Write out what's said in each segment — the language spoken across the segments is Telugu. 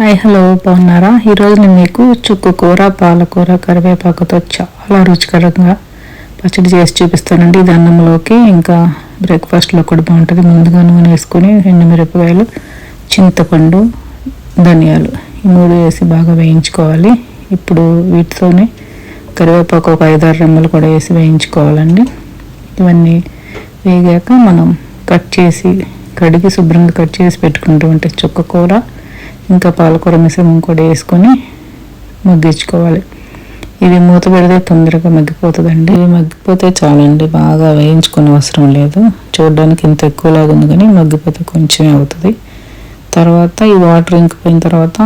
హాయ్ హలో బాగున్నారా? ఈరోజు నేను మీకు చుక్కు కూర పాలకూర కరివేపాకుతో చాలా రుచికరంగా పచ్చడి చేసి చూపిస్తానండి. ఇది అన్నంలోకి ఇంకా బ్రేక్ఫాస్ట్లో కూడా బాగుంటుంది. ముందుగా నూనె వేసుకొని ఎండుమిరపకాయలు చింతపండు ధనియాలు ఈ మూడు వేసి బాగా వేయించుకోవాలి. ఇప్పుడు వీటితోనే కరివేపాకు ఒక ఐదారు రెమ్మలు కూడా వేసి వేయించుకోవాలండి. ఇవన్నీ వేగాక మనం కట్ చేసి కడిగి శుభ్రంగా కట్ చేసి పెట్టుకుంటూ ఉంటే చుక్క కూర ఇంకా పాలకూర మిశ్రమం కూడా వేసుకొని మగ్గించుకోవాలి. ఇవి మూత పెడితే తొందరగా మగ్గిపోతుందండి. ఇవి మగ్గిపోతే చాలండి బాగా వేయించుకునే అవసరం లేదు. చూడడానికి ఇంత ఎక్కువలాగా ఉంది కానీ మగ్గిపోతే కొంచెమే అవుతుంది. తర్వాత ఈ వాటర్ ఇంకిపోయిన తర్వాత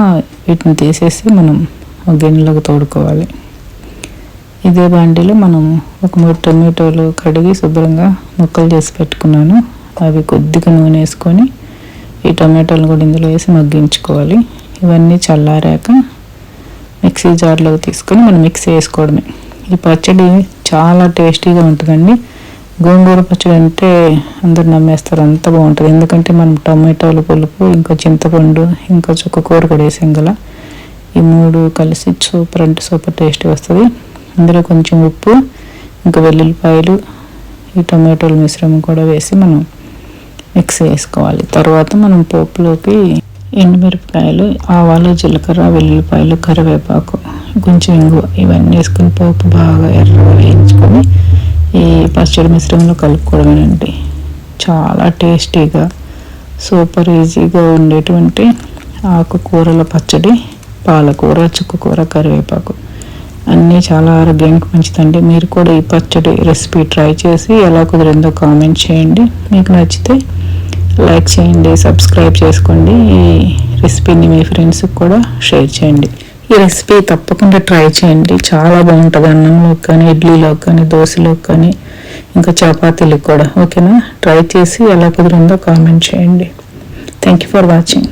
వీటిని తీసేసి మనం ఒక గిన్నెలోకి తోడుకోవాలి. ఇదే బాండీలో మనం ఒక మూడు టొమాటోలు కడిగి శుభ్రంగా ముక్కలు చేసి పెట్టుకున్నాను. అవి కొద్దిగా నూనె వేసుకొని ఈ టొమాటోలు కూడా ఇందులో వేసి మగ్గించుకోవాలి. ఇవన్నీ చల్లారాక మిక్సీ జార్లోకి తీసుకొని మనం మిక్సీ వేసుకోవడమే ఈ పచ్చడి చాలా టేస్టీగా ఉంటుందండి. గోంగూర పచ్చడి అంటే అందరు నమ్మేస్తారు అంత బాగుంటుంది. ఎందుకంటే మనం టొమాటోలు పులుపు ఇంకా చింతపండు ఇంకా చుక్క కూర కూడా వేసాం కదా. ఈ మూడు కలిసి సూపర్ అంటే సూపర్ టేస్టీ వస్తుంది. అందులో కొంచెం ఉప్పు ఇంకా వెల్లుల్లిపాయలు ఈ టొమాటోల మిశ్రమం కూడా వేసి మనం మిక్స్ వేసుకోవాలి తర్వాత మనం పోపులోకి ఎండుమిరపకాయలు ఆవాలు జీలకర్ర వెల్లుల్లిపాయలు కరివేపాకు కొంచెం ఇంగువ ఇవన్నీ వేసుకుని పోపు బాగా ఎర్రగా వేయించుకొని ఈ పచ్చడి మిశ్రమంలో కలుపుకోవడమేనండి చాలా టేస్టీగా సూపర్ ఈజీగా ఉండేటువంటి ఆకుకూరల పచ్చడి పాలకూర చుక్కకూర కరివేపాకు. అన్నీ చాలా ఆరోగ్యానికి మంచిదండి. మీరు కూడా ఈ పచ్చడి రెసిపీ ట్రై చేసి ఎలా కుదిరిందో కామెంట్ చేయండి. మీకు నచ్చితే లైక్ చేయండి సబ్స్క్రైబ్ చేసుకోండి. ఈ రెసిపీని మీ ఫ్రెండ్స్కి కూడా షేర్ చేయండి. ఈ రెసిపీ తప్పకుండా ట్రై చేయండి. చాలా బాగుంటుంది అన్నంలోకి కానీ ఇడ్లీలోకి కానీ దోశలోకి కానీ ఇంకా చపాతీలకు కూడా. ఓకేనా? ట్రై చేసి ఎలా కుదిరిందో కామెంట్ చేయండి. Thank you for watching